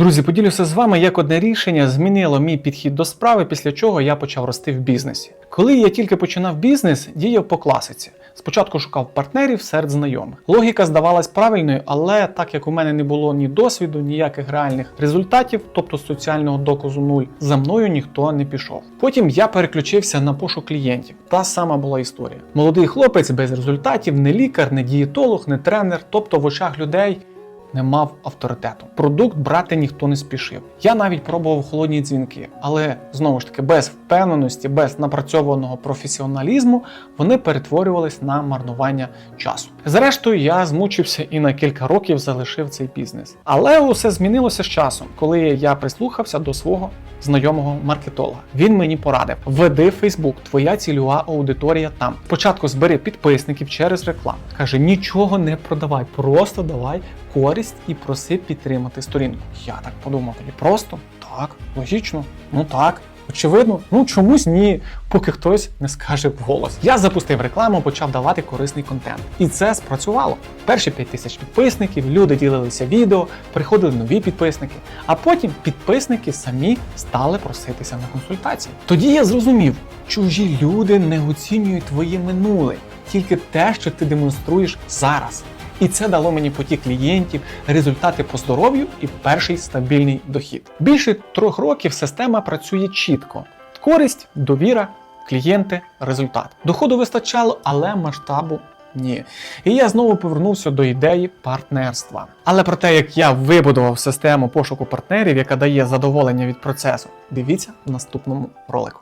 Друзі, поділюся з вами, як одне рішення змінило мій підхід до справи, після чого я почав рости в бізнесі. Коли я тільки починав бізнес, діяв по класиці. Спочатку шукав партнерів серед знайомих. Логіка здавалась правильною, але так як у мене не було ні досвіду, ніяких реальних результатів, тобто соціального доказу нуль, за мною ніхто не пішов. Потім я переключився на пошук клієнтів. Та сама була історія. Молодий хлопець без результатів, не лікар, не дієтолог, не тренер, тобто в очах людей не мав авторитету. Продукт брати ніхто не спішив. Я навіть пробував холодні дзвінки, але знову ж таки без впевненості, без напрацьованого професіоналізму вони перетворювались на марнування часу. Зрештою, я змучився і на кілька років залишив цей бізнес. Але усе змінилося з часом, коли я прислухався до свого знайомого маркетолога. Він мені порадив: веди Фейсбук, твоя цільова аудиторія там. Спочатку збери підписників через рекламу. Каже, нічого не продавай, просто давай користь і проси підтримати сторінку. Я так подумав, і просто так, логічно, ну так. Очевидно, ну чомусь ні, поки хтось не скаже вголос. Я запустив рекламу, почав давати корисний контент. І це спрацювало. Перші 5 тисяч підписників, люди ділилися відео, приходили нові підписники, а потім підписники самі стали проситися на консультації. Тоді я зрозумів, чужі люди не оцінюють твоє минуле, тільки те, що ти демонструєш зараз. І це дало мені потік клієнтів, результати по здоров'ю і перший стабільний дохід. Більше трьох років система працює чітко: користь, довіра, клієнти, результат. Доходу вистачало, але масштабу. Ні. І я знову повернувся до ідеї партнерства. Але про те, як я вибудував систему пошуку партнерів, яка дає задоволення від процесу, дивіться в наступному ролику.